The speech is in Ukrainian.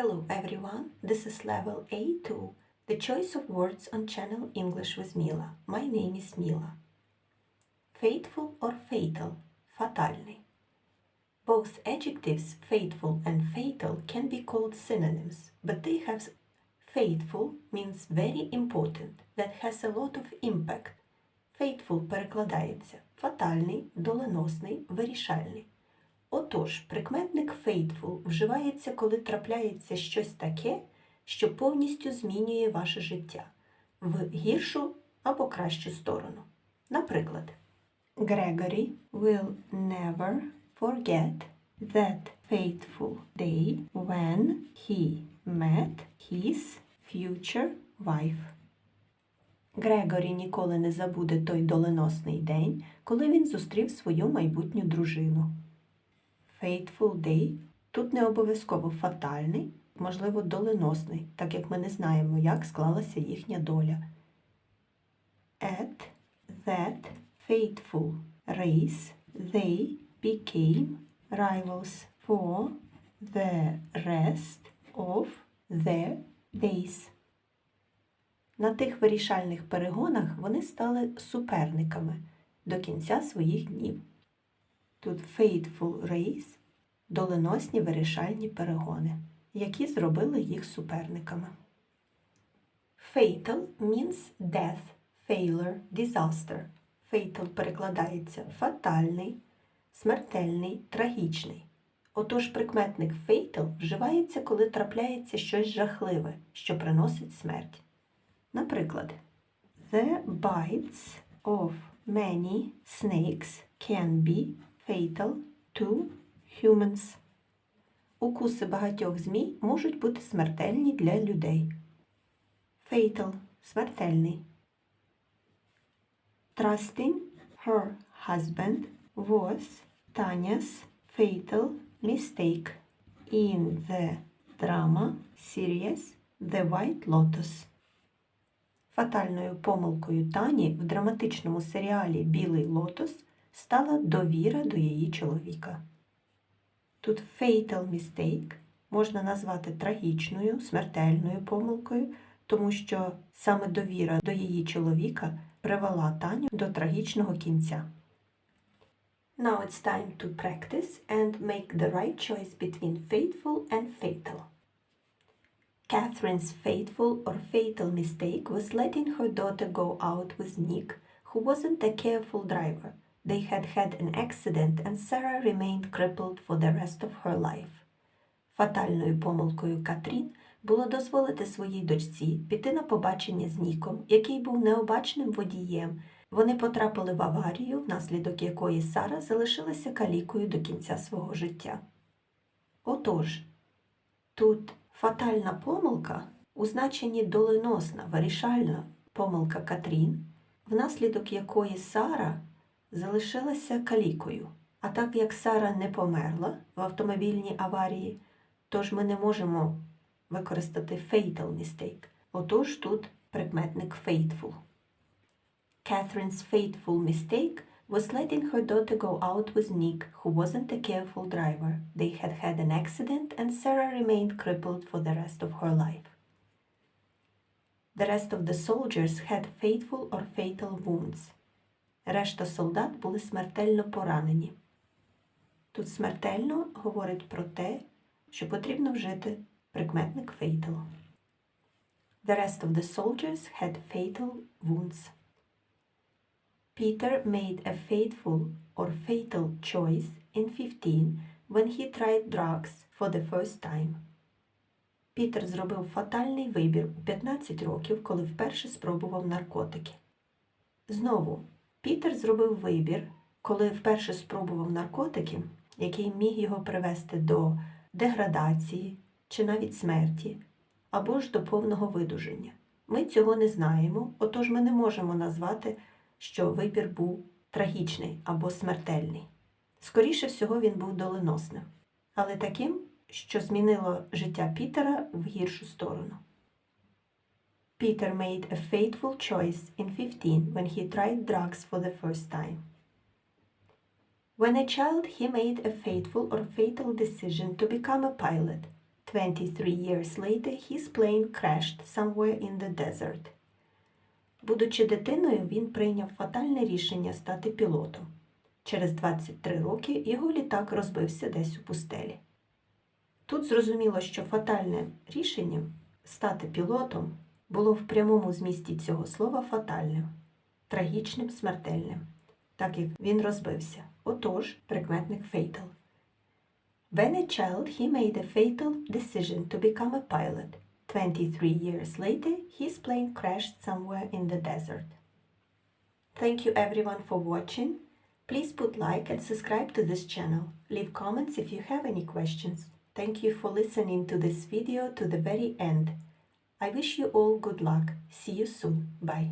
Hello everyone, this is level A2, the choice of words on channel English with Mila. My name is Mila. Faithful or fatal, фатальний. Both adjectives faithful and fatal can be called synonyms, but they have faithful means very important, that has a lot of impact. Faithful перекладається фатальний, доленосний, вирішальний. Отож, прикметник faithful вживається, коли трапляється щось таке, що повністю змінює ваше життя в гіршу або кращу сторону. Наприклад, Gregory will never forget that fateful day when he met his future wife. Грегорі ніколи не забуде той доленосний день, коли він зустрів свою майбутню дружину. Fateful day тут не обов'язково фатальний, можливо, доленосний, так як ми не знаємо, як склалася їхня доля. At that fateful race they became rivals for the rest of their days. На тих вирішальних перегонах вони стали суперниками до кінця своїх днів. Тут Fateful Race – доленосні вирішальні перегони, які зробили їх суперниками. Fatal means death, failure, disaster. Fatal перекладається фатальний, смертельний, трагічний. Отож прикметник fatal вживається, коли трапляється щось жахливе, що приносить смерть. Наприклад, The bites of many snakes can be fatal to humans. Укуси багатьох змій можуть бути смертельні для людей. Fatal – смертельний. Trusting her husband was Tanya's fatal mistake in the drama series The White Lotus. Фатальною помилкою Тані в драматичному серіалі Білий лотос стала довіра до її чоловіка. Тут fatal mistake можна назвати трагічною, смертельною помилкою, тому що саме довіра до її чоловіка привела Таню до трагічного кінця. Now it's time to practice and make the right choice between faithful and fatal. Catherine's fateful or fatal mistake was letting her daughter go out with Nick, who wasn't a careful driver. They had had an accident and Sarah remained crippled for the rest of her life. Фатальною помилкою Катрін було дозволити своїй дочці піти на побачення з Ніком, який був необачним водієм. Вони потрапили в аварію, внаслідок якої Сара залишилася калікою до кінця свого життя. Отож, тут фатальна помилка у значенні доленосна, вирішальна помилка Катрін, внаслідок якої Сара залишилася калікою. А так як Сара не померла в автомобільній аварії, тож ми не можемо використати fatal mistake. Отож тут прикметник faithful. Catherine's fateful mistake was letting her daughter go out with Nick, who wasn't a careful driver. They had had an accident and Sarah remained crippled for the rest of her life. The rest of the soldiers had fateful or fatal wounds. Решта солдат були смертельно поранені. Тут смертельно говорить про те, що потрібно вжити прикметник fatal. The rest of the soldiers had fatal wounds. Peter made a fateful or fatal choice in 15 when he tried drugs for the first time. Пітер зробив фатальний вибір у 15 років, коли вперше спробував наркотики. Знову, Пітер зробив вибір, коли вперше спробував наркотики, який міг його привести до деградації чи навіть смерті, або ж до повного видуження. Ми цього не знаємо, отож ми не можемо назвати, що вибір був трагічний або смертельний. Скоріше всього, він був доленосним, але таким, що змінило життя Пітера в гіршу сторону. Peter made a fateful choice in 15 when he tried drugs for the first time. When a child, he made a fateful or fatal decision to become a pilot. 23 years later, his plane crashed somewhere in the desert. Будучи дитиною, він прийняв фатальне рішення стати пілотом. Через 23 роки його літак розбився десь у пустелі. Тут зрозуміло, що фатальним рішенням стати пілотом було в прямому змісті цього слова фатальним, трагічним, смертельним, так як він розбився. Отож, прикметник fatal. When a child, he made a fatal decision to become a pilot. 23 years later, his plane crashed somewhere in the desert. Thank you everyone for watching. Please put like and subscribe to this channel. Leave comments if you have any questions. Thank you for listening to this video to the very end. I wish you all good luck. See you soon. Bye.